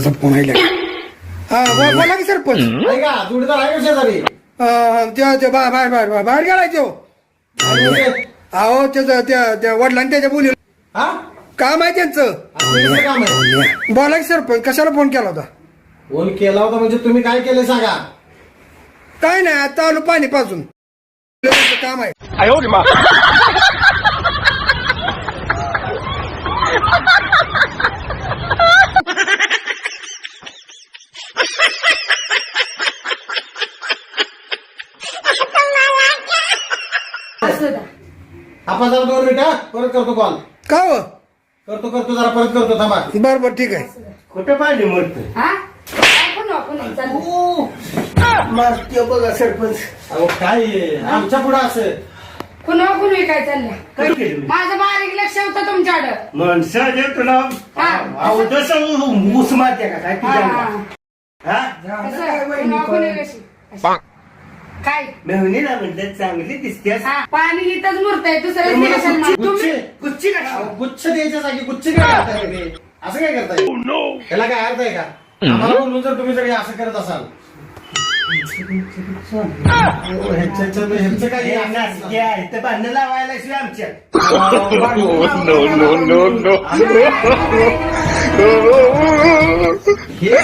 सरपंचाचा phone हा बो- बोला की सरपंच. ऐका जोडीदार आहे का शेजारी? अं, ते ते बा- बाहेर बाहेर बाहेर बाहेर गेलाय तो. अहो त्याचं त्या त्या वडिलांनी त्याच्या बोली हा? काम आहे त्यांचं. काम आहे? बोला की सरपंच कशाला फोन केला होता? फोन केला होता म्हणजे तुम्ही काय केले सांगा? काय नाही आता आलो पाणी पाजून. काम आहे असू द्या. आपण जरा दोन मिनिट परत करतो कॉल का हो? करतो करतो जरा परत करतो थांबा. बरं बरं ठीक आहे. कुठं पाहिजे मरत? हा? काय पण आपण नाही, चालू. मारते बघा सरपंच. अहो काय आहे? आमच्या पुढे असं. कुणा कुणी काय चाललंय? काय केलं मी? माझं बारीक लक्ष होतं तुमच्याकडं. माणसाने तुला. हा. अहो तसं ऊस मारते का काय हा, तुझ्या हा. हा? कसं? कुणा कुणी कशी? अशी. काय मेहनीला म्हणतात चांगली दिसते हा पाणी इथंच मुरतंय दुसऱ्या मला दिवसाला गुच्छ- तुम्ही गुच्ची का अहो, गुच्छ द्यायच्या जागी गुच्छ काय करताय तुम्ही? असं काय करताय त्याला काय अर्थ आहे का आम्हाला बोलून जर तुम्ही जर हे असं करत असाल अहो, ह्याच्या- ह्याचं काय हे हे असं- लावायला शिवाय आमच्या हे